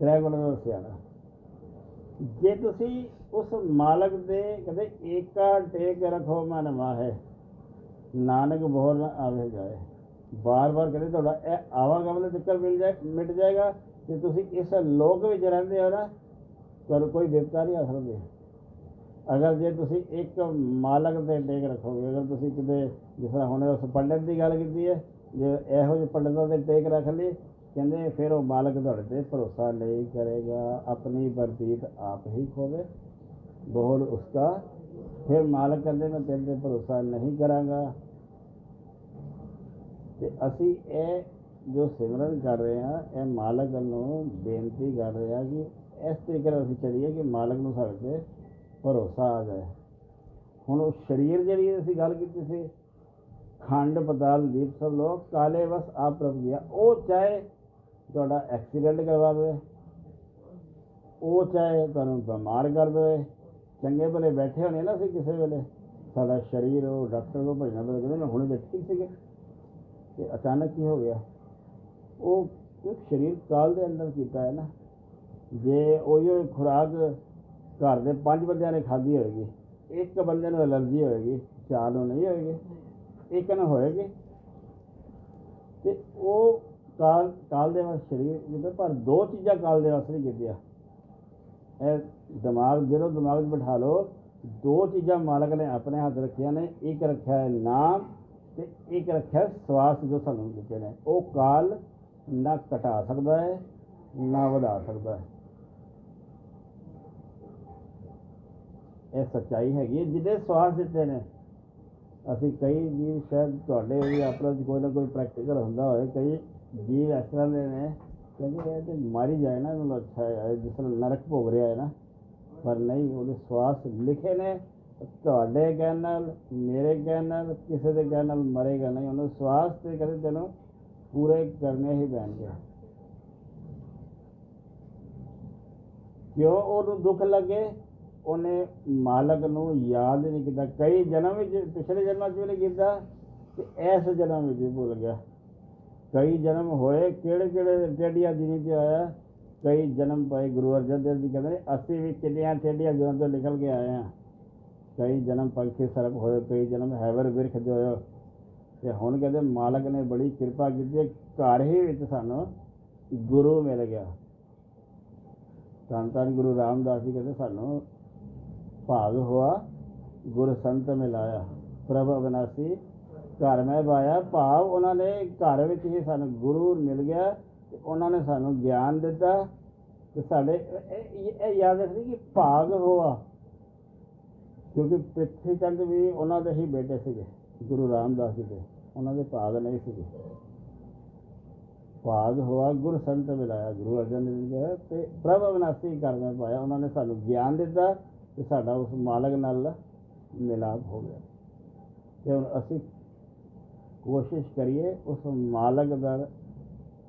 ਤ੍ਰੈ ਗੁਣਾਂ ਦਾ ਸਿਆਣਾ। ਜੇ ਤੁਸੀਂ ਉਸ ਮਾਲਕ ਦੇ ਕਹਿੰਦੇ, ਏਕਾ ਟੇਕ ਰੱਖੋ ਮਨ ਮਾਹੇ। ਨਾਨਕ ਬੋਲ ਨਾ ਆਵੇ ਜਾਏ। ਬਾਰ-ਬਾਰ ਕਹਿੰਦੇ, ਤੁਹਾਡਾ ਇਹ ਆਵਾਗਮਨ ਦਾ ਚੱਕਰ ਮਿਲ ਜਾਏ, ਮਿਟ ਜਾਏਗਾ। ਤੇ ਤੁਸੀਂ ਇਸ ਲੋਕ ਵਿੱਚ ਰਹਿੰਦੇ ਹੋ ਨਾ, ਤੁਹਾਨੂੰ ਕੋਈ ਵਿਪਤਾ ਨਹੀਂ ਆ ਸਕਦੀ। ਅਗਰ ਜੇ ਤੁਸੀਂ ਇੱਕ ਮਾਲਕ ਤੇ ਟੇਕ ਰੱਖੋਗੇ, ਅਗਰ ਤੁਸੀਂ ਕਿਤੇ, ਜਿਸ ਤਰ੍ਹਾਂ ਹੁਣ ਉਸ ਪੰਡਤ ਦੀ ਗੱਲ ਕੀਤੀ ਹੈ, ਜੇ ਇਹੋ ਜਿਹੇ ਪੰਡਤਾਂ ਤੇ ਟੇਕ ਰੱਖ ਲਈ ਕਹਿੰਦੇ ਫਿਰ ਉਹ ਮਾਲਕ ਤੁਹਾਡੇ ਤੇ ਭਰੋਸਾ ਨਹੀਂ ਕਰੇਗਾ। ਆਪਣੀ ਵਰਦੀਤ ਆਪ ਹੀ ਖੋਵੇ। ਬੋਲ ਉਸਕਾ ਫਿਰ ਮਾਲਕ ਕਹਿੰਦੇ ਮੈਂ ਤੇਰੇ ਤੇ ਭਰੋਸਾ ਨਹੀਂ ਕਰਾਂਗਾ ਤੇ ਅਸੀਂ ਇਹ ਜੋ ਸਿਮਰਨ ਕਰ ਰਹੇ ਹਾਂ ਇਹ ਮਾਲਕ ਨੂੰ ਬੇਨਤੀ ਕਰ ਰਹੇ ਹਾਂ ਕਿ ਇਸ ਤਰੀਕੇ ਨਾਲ ਅਸੀਂ ਚੱਲੀਏ ਕਿ ਮਾਲਕ ਨੂੰ ਸਾਡੇ ਤੇ ਭਰੋਸਾ ਆ ਜਾਏ ਹੁਣ ਉਹ ਸਰੀਰ ਜਿਹੜੀ ਅਸੀਂ ਗੱਲ ਕੀਤੀ ਸੀ ਖੰਡ ਪਤਾਲ ਦੀਪ ਸਭ ਲੋਕ ਕਾਲੇ ਵਸ ਆਪ ਪ੍ਰਭ ਗਿਆ ਉਹ ਚਾਹੇ ਤੁਹਾਡਾ ਐਕਸੀਡੈਂਟ ਕਰਵਾ ਦੇਵੇ ਉਹ ਚਾਹੇ ਤੁਹਾਨੂੰ ਬਿਮਾਰ ਕਰ ਦੇਵੇ ਚੰਗੇ ਭਲੇ ਬੈਠੇ ਹੋਣੇ ਨਾ ਅਸੀਂ ਕਿਸੇ ਵੇਲੇ, ਸਾਡਾ ਸਰੀਰ, ਉਹ ਡਾਕਟਰ ਕੋਲ ਭਜਣਾ ਪਵੇ ਕਹਿੰਦੇ ਮੈਂ ਹੁਣੇ ਤਾਂ ਠੀਕ ਸੀਗੇ ਤੇ ਅਚਾਨਕ ਕੀ ਹੋ ਗਿਆ? ਉਹ ਇੱਕ ਸਰੀਰ ਕਾਲ ਦੇ ਅੰਦਰ ਕੀਤਾ ਹੈ ਨਾ, ਜੇ ਉਹੀ ਖੁਰਾਕ ਘਰ ਦੇ ਪੰਜ ਬੰਦਿਆਂ ਨੇ ਖਾਧੀ ਹੋਏਗੀ, ਇੱਕ ਬੰਦੇ ਨੂੰ ਐਲਰਜੀ ਹੋਏਗੀ, ਚਾਰ ਨੂੰ ਨਹੀਂ ਹੋਏਗੀ, ਇੱਕ ਨੂੰ ਹੋਏਗੀ, ਤੇ ਉਹ ਕਾਲ ਕਾਲ ਦੇ ਵਾਸਤੇ ਸਰੀਰ ਜਿਹਦੇ ਪਰ ਦੋ ਚੀਜ਼ਾਂ ਕਾਲ ਦੇ ਵਾਸਤੇ ਕੀਤੀਆਂ। ਇਹ ਦਿਮਾਗ ਜਦੋਂ ਦਿਮਾਗ 'ਚ ਬਿਠਾ ਲਓ, ਦੋ ਚੀਜ਼ਾਂ ਮਾਲਕ ਨੇ ਆਪਣੇ ਹੱਥ ਰੱਖੀਆਂ ਨੇ, ਇੱਕ ਰੱਖਿਆ ਹੈ ਨਾਮ ਤੇ ਇੱਕ ਰੱਖਿਆ ਸਵਾਸ ਜੋ ਸਾਨੂੰ ਦਿੱਤੇ ਨੇ। ਉਹ ਕਾਲ ਨਾ ਘਟਾ ਸਕਦਾ ਹੈ, ਨਾ ਵਧਾ ਸਕਦਾ ਹੈ। ਇਹ ਸੱਚਾਈ ਹੈਗੀ ਹੈ ਜਿਹਦੇ ਸਵਾਸ ਦਿੱਤੇ ਨੇ, ਅਸੀਂ ਕਈ ਜੀਵ ਸ਼ਾਇਦ ਤੁਹਾਡੇ ਵੀ ਆਪਣਾ ਕੋਈ ਨਾ ਕੋਈ ਪ੍ਰੈਕਟੀਕਲ ਹੁੰਦਾ ਹੋਵੇ, ਕਈ ਜੀਵ ਇਸ ਤਰ੍ਹਾਂ ਦੇ ਨੇ ਕਹਿੰਦੇ ਇਹ ਤੇ ਮਾਰੀ ਜਾਏ ਨਾ, ਇਹਨੂੰ ਅੱਛਾ ਹੈ ਜਿਸ ਤਰ੍ਹਾਂ ਨਰਕ ਭੋਗ ਰਿਹਾ ਹੈ ਨਾ। ਪਰ ਨਹੀਂ, ਉਹਦੇ ਸਵਾਸ ਲਿਖੇ ਨੇ, ਤੁਹਾਡੇ ਕਹਿਣ ਨਾਲ, ਮੇਰੇ ਕਹਿਣ ਨਾਲ, ਕਿਸੇ ਦੇ ਕਹਿਣ ਨਾਲ ਮਰੇਗਾ ਨਹੀਂ। ਉਹਨੂੰ ਸਵਾਸ ਤੇ ਕਦੇ ਤੈਨੂੰ ਪੂਰੇ ਕਰਨੇ ਹੀ ਪੈਣਗੇ। ਕਿਉਂ ਉਹਨੂੰ ਦੁੱਖ ਲੱਗੇ? ਉਹਨੇ ਮਾਲਕ ਨੂੰ ਯਾਦ ਨਹੀਂ ਕੀਤਾ। ਕਈ ਜਨਮ ਵਿੱਚ, ਪਿਛਲੇ ਜਨਮ 'ਚ ਵੀ ਨਹੀਂ ਕੀਤਾ ਤੇ ਇਸ ਜਨਮ ਵਿੱਚ ਵੀ ਭੁੱਲ ਗਿਆ। ਕਈ ਜਨਮ ਹੋਏ ਕਿਹੜੇ ਕਿਹੜੇ ਟੇਡੀਆਂ ਦਿਨੀ 'ਚ ਆਇਆ? ਕਈ ਜਨਮ ਪਏ ਗੁਰੂ ਅਰਜਨ ਦੇਵ ਜੀ ਕਹਿੰਦੇ ਨੇ, ਅਸੀਂ ਵੀ ਕਿੰਨੀਆਂ ਟੇਡੀਆਂ ਜਨਮ ਤੋਂ ਨਿਕਲ ਕੇ ਆਏ ਹਾਂ। ਕਈ ਜਨਮ ਪੰਖੀ ਸਰਪ ਹੋਏ ਕਈ ਜਨਮ ਹੈਵਰ ਵਿਰਖ ਦੇ ਹੋਏ। ਤੇ ਹੁਣ ਕਹਿੰਦੇ ਮਾਲਕ ਨੇ ਬੜੀ ਕਿਰਪਾ ਕੀਤੀ ਘਰ ਹੀ ਵਿੱਚ ਸਾਨੂੰ ਗੁਰੂ ਮਿਲ ਗਿਆ। ਧੰਨ ਧੰਨ ਗੁਰੂ ਰਾਮਦਾਸ ਜੀ ਕਹਿੰਦੇ ਸਾਨੂੰ ਭਾਗ ਹੋਆ ਗੁਰ ਸੰਤ ਮਿਲਾਇਆ। ਪ੍ਰਭ ਅਵਨਾਸੀ ਘਰ ਮੈਂ ਪਾਇਆ ਭਾਵ ਉਹਨਾਂ ਨੇ ਘਰ ਵਿੱਚ ਹੀ ਸਾਨੂੰ ਗੁਰੂ ਮਿਲ ਗਿਆ ਤੇ ਉਹਨਾਂ ਨੇ ਸਾਨੂੰ ਗਿਆਨ ਦਿੱਤਾ ਤੇ ਸਾਡੇ, ਇਹ- ਯਾਦ ਰੱਖਣੀ ਕਿ ਭਾਗ ਹੋਆ। ਕਿਉਂਕਿ ਪ੍ਰਿਥਵੀ ਚੰਦ ਵੀ ਉਹਨਾਂ ਦੇ ਹੀ ਬੇਟੇ ਸੀਗੇ, ਗੁਰੂ ਰਾਮਦਾਸ ਜੀ ਦੇ, ਉਹਨਾਂ ਦੇ ਭਾਗ ਨਹੀਂ ਸੀਗੇ। ਭਾਗ ਹੋਆ, ਗੁਰ ਸੰਤ ਮਿਲਾਇਆ, ਗੁਰੂ ਅਰਜਨ ਦੇਵ ਜੀ ਦੇ ਤੇ ਪ੍ਰਭ ਅਵਨਾਸੀ ਘਰ ਮੈਂ ਪਾਇਆ ਉਹਨਾਂ ਨੇ ਸਾਨੂੰ ਗਿਆਨ ਦਿੱਤਾ ਤੇ ਸਾਡਾ ਉਸ ਮਾਲਕ ਨਾਲ ਮਿਲਾਪ ਹੋ ਗਿਆ। ਤੇ ਹੁਣ ਅਸੀਂ ਕੋਸ਼ਿਸ਼ ਕਰੀਏ ਉਸ ਮਾਲਕ ਦਾ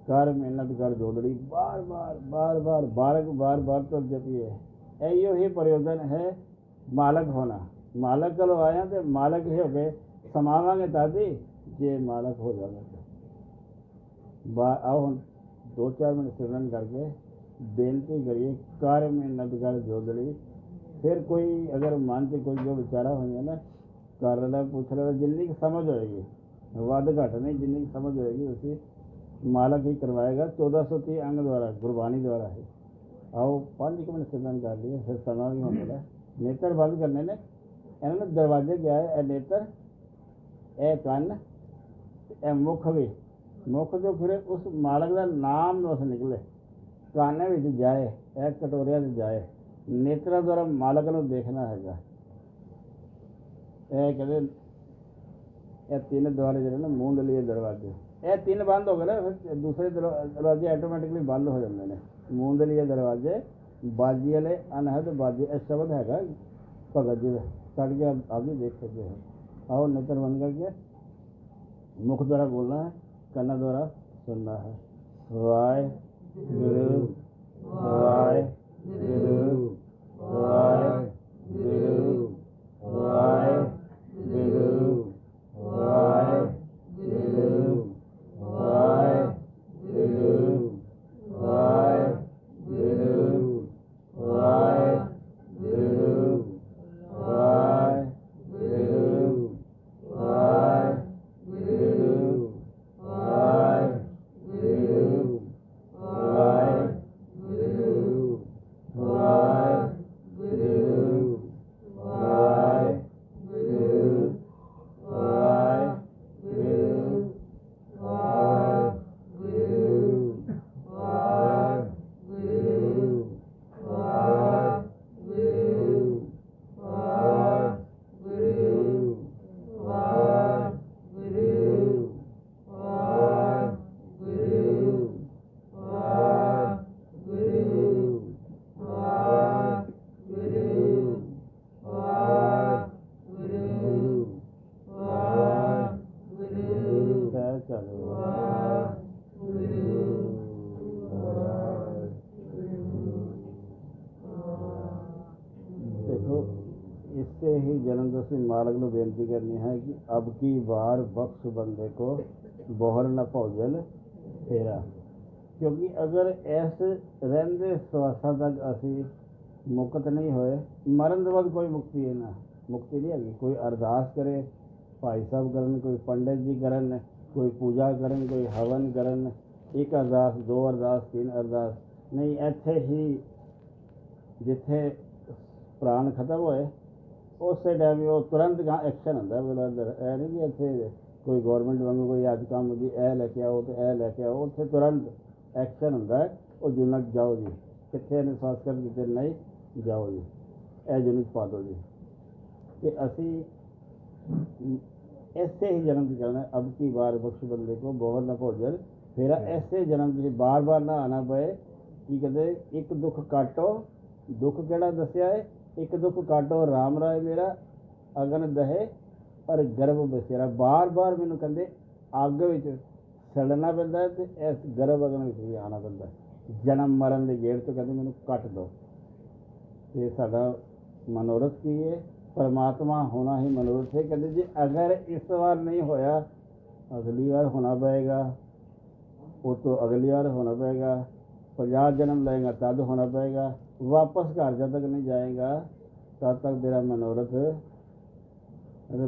ਕਰ ਮਿਹਨਤ ਕਰ ਜੋੜੜੀ ਬਾਰ ਬਾਰ ਬਾਰ ਬਾਰ ਬਾਰ ਬਾਰ ਬਾਰ ਤੋਂ ਜਪੀਏ ਇਹੋ ਹੀ ਪ੍ਰਯੋਜਨ ਹੈ ਮਾਲਕ ਹੋਣਾ ਮਾਲਕ ਕੋਲ ਆਇਆ ਤੇ ਮਾਲਕ ਹੀ ਹੋ ਕੇ ਸਮਾਵਾਂਗੇ ਤਾਦੀ ਜੇ ਮਾਲਕ ਹੋ ਜਾਵਾਂਗੇ ਬਾ ਆਓ ਹੁਣ ਦੋ ਚਾਰ ਮਿੰਟ ਸਿਮਰਨ ਕਰਕੇ ਬੇਨਤੀ ਕਰੀਏ ਕਰ ਮਿਹਨਤ ਕਰ ਜੋੜੜੀ ਫਿਰ ਕੋਈ ਅਗਰ ਮਨ 'ਚ ਕੋਈ ਜੋ ਵਿਚਾਰਾ ਹੋਈਆਂ ਨਾ ਕਰ ਲੈਣਾ ਪੁੱਛ ਲੈਣਾ ਵੱਧ ਘੱਟ ਨਹੀਂ ਜਿੰਨੀ ਸਮਝ ਹੋਏਗੀ ਉਸੇ ਮਾਲਕ ਹੀ ਕਰਵਾਏਗਾ। 1430 ਅੰਗ ਦੁਆਰਾ, ਗੁਰਬਾਣੀ ਦੁਆਰਾ ਹੀ। ਆਓ, ਪੰਜ ਕੁ ਮਿੰਟ ਸਿਮਰਨ ਕਰ ਲਈਏ, ਫਿਰ ਸਮਾਂ ਵੀ ਹੋਣ ਨੇਤਰ ਬੰਦ ਕਰਨੇ ਨੇ। ਇਹਨਾਂ ਨੇ ਦਰਵਾਜ਼ੇ ਗਿਆ ਹੈ, ਇਹ ਨੇਤਰ, ਇਹ ਕੰਨ, ਇਹ ਮੁਖ ਵੀ। ਮੁਖ ਜੋ ਫਿਰ ਉਸ ਮਾਲਕ ਦਾ ਨਾਮ ਉਸ ਨਿਕਲੇ। ਕੰਨ ਵਿੱਚ ਜਾਏ, ਇਹ ਕਟੋਰਿਆਂ 'ਚ ਜਾਏ। ਨੇਤਰਾਂ ਦੁਆਰਾ ਮਾਲਕ ਨੂੰ ਦੇਖਣਾ ਹੈਗਾ। ਇਹ ਕਹਿੰਦੇ ये तीन दरवाजे जो है ना मूंद लिए दरवाजे। ये तीन बंद हो गए ना, फिर दूसरे दरवाजे ऑटोमेटिकली बंद हो जाते हैं। मूंद लिए दरवाजे, बाजी वाले, अनहद बाजी यह शब्द है भगत जी कट के आप भी देख सकते हैं। आओ, नेत्र बंद करके, मुख द्वारा बोलना है कन्ना द्वारा सुनना है। वाय गुरु वाय गुरु वाय गुरु ਮਾਲਕ ਨੂੰ ਬੇਨਤੀ ਕਰਨੀ ਹੈ ਕਿ ਅਬ ਕੀ ਵਾਰ ਬਖਸ਼ ਬੰਦੇ ਕੋ ਬੋਹਰ ਨਾ ਭੋਜਨ ਤੇਰਾ ਕਿਉਂਕਿ ਅਗਰ ਇਸ ਰਹਿੰਦੇ ਸਵਾਸਾਂ ਤੱਕ ਅਸੀਂ ਮੁਕਤ ਨਹੀਂ ਹੋਏ ਮਰਨ ਤੋਂ ਬਾਅਦ ਕੋਈ ਮੁਕਤੀ ਹੈ ਨਾ ਮੁਕਤੀ ਨਹੀਂ ਹੈਗੀ ਕੋਈ ਅਰਦਾਸ ਕਰੇ ਭਾਈ ਸਾਹਿਬ ਕਰਨ ਕੋਈ ਪੰਡਿਤ ਜੀ ਕਰਨ ਕੋਈ ਪੂਜਾ ਕਰਨ ਕੋਈ ਹਵਨ ਕਰਨ ਇੱਕ ਅਰਦਾਸ ਦੋ ਅਰਦਾਸ ਤਿੰਨ ਅਰਦਾਸ ਨਹੀਂ ਇੱਥੇ ਹੀ ਜਿੱਥੇ ਪ੍ਰਾਣ ਖਤਮ ਹੋਏ ਉਸੇ ਟਾਈਮ ਹੀ ਉਹ ਤੁਰੰਤ ਗਾ ਐਕਸ਼ਨ ਹੁੰਦਾ ਬਲਾ ਅੰਦਰ ਇਹ ਨਹੀਂ ਕਿ ਇੱਥੇ ਕੋਈ ਗਵਰਨਮੈਂਟ ਵਾਂਗੂ ਕੋਈ ਅੱਜ ਕੰਮ ਦੀ ਇਹ ਲੈ ਕੇ ਆਓ ਤੇ ਇਹ ਲੈ ਕੇ ਆਓ ਉੱਥੇ ਤੁਰੰਤ ਐਕਸ਼ਨ ਹੁੰਦਾ ਹੈ, ਉਹ ਜੁਨਤ ਜਾਓ ਜੀ ਕਿੱਥੇ ਨਿਵਾਸ ਕਰ ਕਿਤੇ ਨਹੀਂ ਜਾਓ ਜੀ ਇਹ ਜੁਨਤ ਪਾ ਦਿਓ ਜੀ ਤੇ ਅਸੀਂ ऐसे ही जन्म की करना है अब की बार बख्श बंदे को बोहर न भोजन फिर ऐसे जन्म की बार बार ना आना पए ਕੀ ਕਹਿੰਦੇ ਇੱਕ ਦੁੱਖ ਕਾਟੋ ਦੁੱਖ ਕਿਹੜਾ ਦੱਸਿਆ ਹੈ ਇੱਕ ਦੁੱਖ ਕਾਟੋ ਰਾਮ ਰਾਏ ਮੇਰਾ, ਅਗਨ ਦਹੇ, ਪਰ ਗਰਭ ਬਸੇਰਾ ਬਾਰ ਬਾਰ ਮੈਨੂੰ ਕਹਿੰਦੇ, ਅੱਗ ਵਿੱਚ ਸੜਨਾ ਪੈਂਦਾ ਹੈ ਤੇ ਇਸ ਗਰਭ ਅਗਨ ਵਿੱਚ ਵੀ ਆਉਣਾ ਪੈਂਦਾ ਜਨਮ ਮਰਨ ਦੇ ਗੇੜ ਤੋਂ ਕਹਿੰਦੇ ਮੈਨੂੰ ਕੱਟ ਦਿਓ ਤੇ ਸਾਡਾ ਮਨੋਰਥ ਕੀ ਹੈ? ਪਰਮਾਤਮਾ ਹੋਣਾ ਹੀ ਮਨੋਰਥ ਹੈ। ਕਹਿੰਦੇ ਜੇ ਅਗਰ ਇਸ ਵਾਰ ਨਹੀਂ ਹੋਇਆ, ਅਗਲੀ ਵਾਰ ਹੋਣਾ ਪਏਗਾ। ਉਹ ਤੋਂ ਅਗਲੀ ਵਾਰ ਹੋਣਾ ਪਏਗਾ। 50 ਜਨਮ ਲਏਗਾ, ਤਦ ਹੋਣਾ ਪਏਗਾ। वापस घर जब तक नहीं जाएगा, तब तक तेरा मनोरथ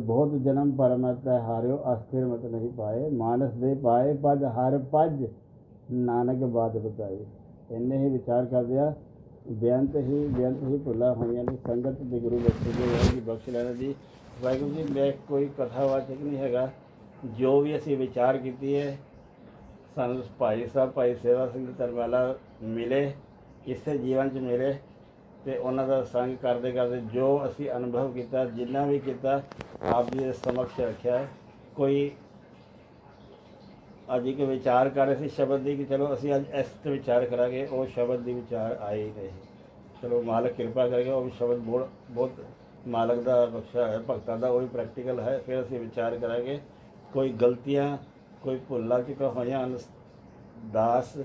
बहुत जन्म पर मत है हारो अस्थिर मत नहीं पाए, मानस दे पाए पज हर पज नानक बात बताए इन्हें ही विचार कर दिया। बेअंत ही बेअंत ही भुला हुई ने। संगत के गुरु बख्शी बख्श लैन जी। वाहगुरु जी, मैं कोई कथावाचक नहीं है जो भी असी विचार की है सू भाई साहब, भाई सेवा सिंह धर्मवाला मिले। ਇਸੇ ਜੀਵਨ 'ਚ ਮਿਲੇ ਤੇ ਉਹਨਾਂ ਦਾ ਸੰਗ ਕਰਦੇ ਕਰਦੇ ਜੋ ਅਸੀਂ ਅਨੁਭਵ ਕੀਤਾ, ਜਿੰਨਾ ਵੀ ਕੀਤਾ, ਆਪ ਜੀ ਦੇ ਸਮਕਸ਼ ਰੱਖਿਆ। ਕੋਈ ਅੱਜ ਇੱਕ ਵਿਚਾਰ ਕਰ ਰਹੇ ਸੀ ਸ਼ਬਦ ਦੀ ਕਿ ਚਲੋ ਅਸੀਂ ਅੱਜ ਇਸ ਤੇ ਵਿਚਾਰ ਕਰਾਂਗੇ, ਉਹ ਸ਼ਬਦ ਦੀ ਵਿਚਾਰ ਆਏ ਨਹੀਂ। ਚਲੋ ਮਾਲਕ ਕਿਰਪਾ ਕਰਕੇ ਉਹ ਵੀ ਸ਼ਬਦ ਬਹੁਤ ਬਹੁਤ ਮਾਲਕ ਦਾ ਬਖਸ਼ਾ ਹੈ ਭਗਤਾਂ ਦਾ, ਉਹ ਵੀ ਪ੍ਰੈਕਟੀਕਲ ਹੈ, ਫਿਰ ਅਸੀਂ ਵਿਚਾਰ ਕਰਾਂਗੇ। ਕੋਈ ਗਲਤੀਆਂ, ਕੋਈ ਭੁੱਲਾਂ ਚੁੱਕਾ ਹੋਈਆਂ ਹਨ ਦਾਸ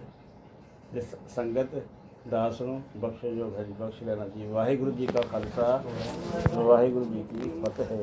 ਸੰਗਤ ਦਾਸ ਨੂੰ ਬਖਸ਼ਿਸ਼ ਜੋ ਹੈ ਬਖਸ਼ ਲੈਣਾ ਜੀ। ਵਾਹਿਗੁਰੂ ਜੀ ਕਾ ਖਾਲਸਾ, ਵਾਹਿਗੁਰੂ ਜੀ ਕੀ ਫਤਿਹ।